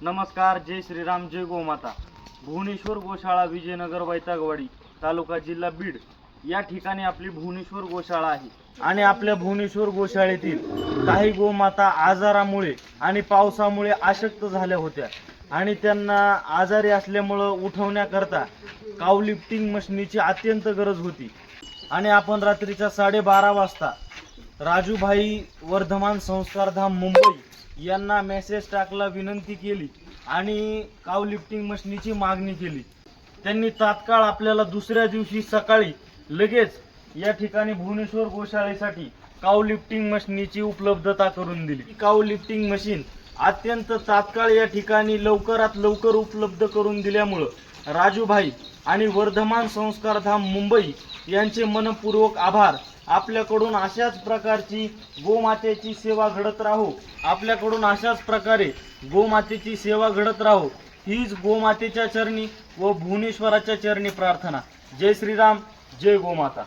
नमस्कार जय श्रीराम जय गोमाता. भुवनेश्वर गोशाळा विजयनगर वैतागवाडी तालुका जिल्हा बीड. या ठिकाणी आपली भुवनेश्वर गोशाळा आहे. आणि आपल्या भुवनेश्वर गोशाळेतील काही गोमाता आजारामुळे आणि पावसामुळे अशक्त झाल्या होत्या. आणि त्यांना आजारी असल्यामुळं उठवण्याकरता काव लिफ्टिंग मशनीची अत्यंत गरज होती. आणि आपण रात्रीच्या साडेबारा वाजता राजूभाई वर्धमान संस्कारधाम मुंबई यांना मेसेज टाकला विनंती केली आणि काव लिफ्टिंग मशीनीची मागणी केली. त्यांनी तात्काळ आपल्याला दुसऱ्या दिवशी सकाळी लगेच या ठिकाणी भुवनेश्वर गोशाळेसाठी काव लिफ्टिंग मशीनीची उपलब्धता करून दिली. ही काव लिफ्टिंग मशीन अत्यंत तात्काळ या ठिकाणी लवकरात लवकर उपलब्ध करून दिल्यामुळं राजूभाई आणि वर्धमान संस्कारधाम मुंबई यांचे मनपूर्वक आभार. आपल्याकडून अशाच प्रकारची गोमातेची सेवा घडत राहो. आपल्याकडून अशाच प्रकारे गोमातेची सेवा घडत राहो. हीच गोमातेच्या चरणी व भुवनेश्वराच्या चरणी प्रार्थना. जय श्रीराम जय गोमाता.